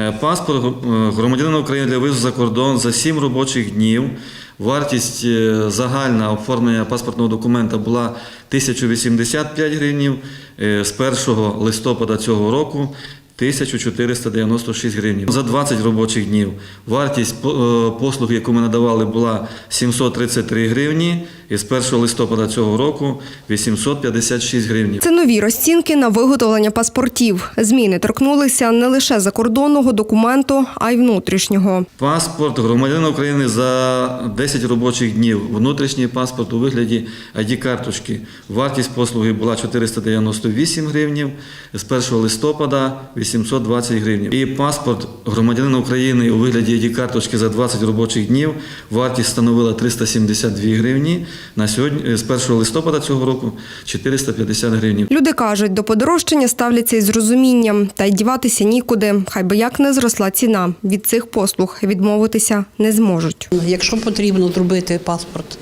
Е, Паспорт е, громадянина України для виїзду за кордон за 7 робочих днів. Вартість е, загальна оформлення паспортного документа була 1085 гривнів. З 1 листопада цього року 1496 гривень. За 20 робочих днів вартість е, яку ми надавали, була 733 гривні. І з 1 листопада цього року 856 гривень. Це нові розцінки на виготовлення паспортів. Зміни торкнулися не лише закордонного документу, а й внутрішнього. Паспорт громадянина України за 10 робочих днів. Внутрішній паспорт у вигляді ID-карточки. Вартість послуги була 498 гривнів, з 1 листопада 820 гривень. І паспорт громадянина України у вигляді ID-карточки за 20 робочих днів. Вартість становила 372 гривні. На сьогодні з 1 листопада цього року 450 гривень. Люди кажуть, до подорожчання ставляться із розумінням, та й діватися нікуди. Хай би як не зросла ціна. Від цих послуг відмовитися не зможуть. Якщо потрібно зробити паспорт,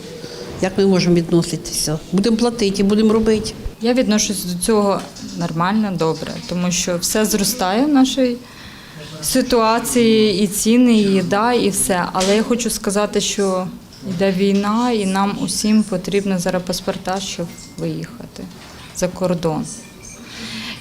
як ми можемо відноситися? Будемо платити, будемо робити. Я відношусь до цього нормально, добре, тому що все зростає в нашій ситуації, і ціни, і їда, і все. Але я хочу сказати, що йде війна, і нам усім потрібно зараз паспорта, щоб виїхати за кордон.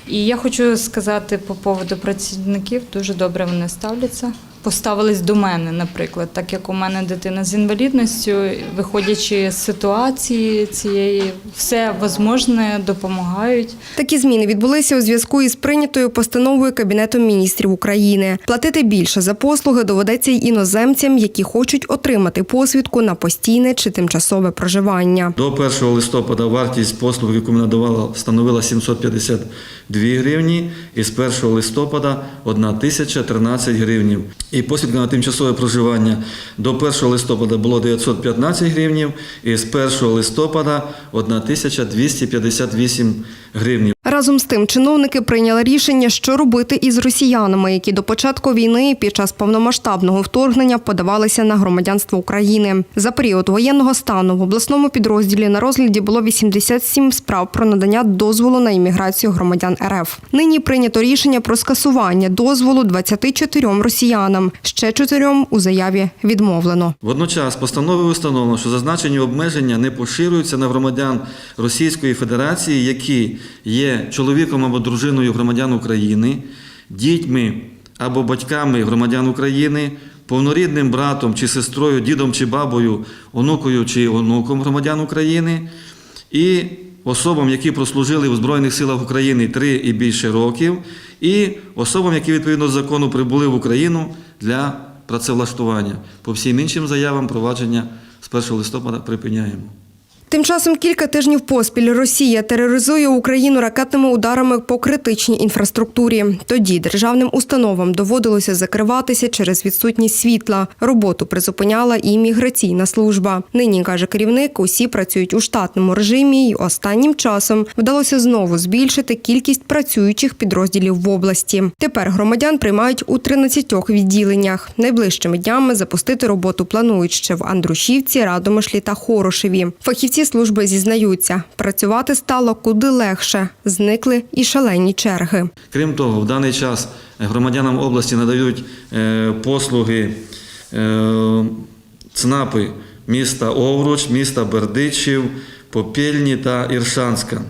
І я хочу сказати по поводу працівників, дуже добре вони ставляться. Поставились до мене, наприклад, так як у мене дитина з інвалідністю, виходячи з ситуації цієї, все можливе допомагають. Такі зміни відбулися у зв'язку із прийнятою постановою Кабінету міністрів України. Платити більше за послуги доведеться й іноземцям, які хочуть отримати посвідку на постійне чи тимчасове проживання. До 1 листопада вартість послуг, яку ми надавали, становила 752 гривні, і з 1 листопада 1013 гривнів. І посвідка на тимчасове проживання до 1 листопада було 915 гривнів, і з 1 листопада 1258 гривнів. Разом з тим, чиновники прийняли рішення, що робити із росіянами, які до початку війни під час повномасштабного вторгнення подавалися на громадянство України. За період воєнного стану в обласному підрозділі на розгляді було 87 справ про надання дозволу на імміграцію громадян РФ. Нині прийнято рішення про скасування дозволу 24 росіянам. Ще чотирьом у заяві відмовлено. Водночас постановою встановлено, що зазначені обмеження не поширюються на громадян Російської Федерації, які є чоловіком або дружиною громадян України, дітьми або батьками громадян України, повнорідним братом чи сестрою, дідом чи бабою, онукою чи онуком громадян України, і особам, які прослужили в Збройних силах України три і більше років, і особам, які відповідно до закону прибули в Україну для працевлаштування. По всім іншим заявам провадження з 1 листопада припиняємо. Тим часом кілька тижнів поспіль Росія тероризує Україну ракетними ударами по критичній інфраструктурі. Тоді державним установам доводилося закриватися через відсутність світла. Роботу призупиняла і міграційна служба. Нині каже керівник, усі працюють у штатному режимі, і останнім часом вдалося знову збільшити кількість працюючих підрозділів в області. Тепер громадян приймають у 13 відділеннях. Найближчими днями запустити роботу планують ще в Андрушівці, Радомишлі та Хорошеві. Фахівці служби зізнаються, працювати стало куди легше. Зникли і шалені черги. Крім того, в даний час громадянам області надають е, послуги е, ЦНАПи міста Овруч, міста Бердичів, Попільні та Іршанська.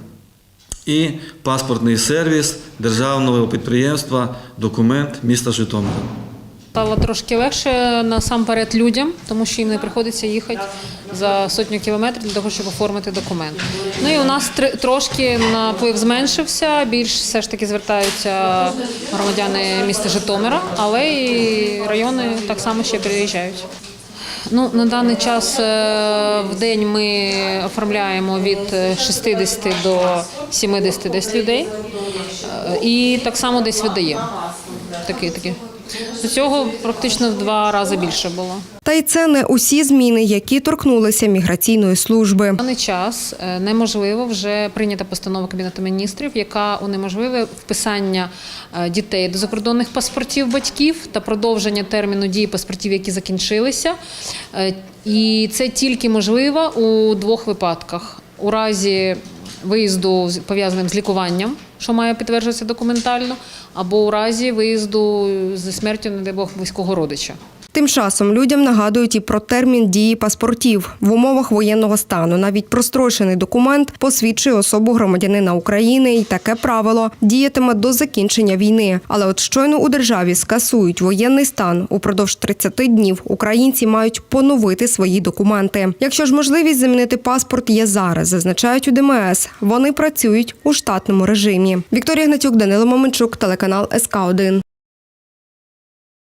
І паспортний сервіс державного підприємства Документ міста Житомира. Стало трошки легше насамперед людям, тому що їм не приходиться їхати за сотню кілометрів для того, щоб оформити документ. Ну і у нас тр- трошки наплив зменшився. Більш все ж таки звертаються громадяни міста Житомира, але і райони так само ще приїжджають. Ну, на даний час е, в день ми оформляємо від е, 60 до 70 десь людей. Е, І так само десь видаємо. Такі, такі. До цього практично в два рази більше було. Та й це не усі зміни, які торкнулися міграційної служби. На даний час е, неможливо вже прийнята постанова Кабінету міністрів, яка унеможливе вписання е, дітей до закордонних паспортів батьків та продовження терміну дії паспортів, які закінчилися. Е, І це тільки можливо у двох випадках: у разі виїзду пов'язаним з лікуванням, що має підтверджуватися документально, або у разі виїзду зі смертю, не дай Бог, близького родича. Тим часом людям нагадують і про термін дії паспортів в умовах воєнного стану. Навіть прострочений документ посвідчує особу громадянина України, і таке правило діятиме до закінчення війни. Але от щойно у державі скасують воєнний стан упродовж 30 днів. Українці мають поновити свої документи. Якщо ж можливість замінити паспорт є зараз, зазначають у ДМС. Вони працюють у штатному режимі. Вікторія Гнатюк, Данило Моменчук, телеканал СК 1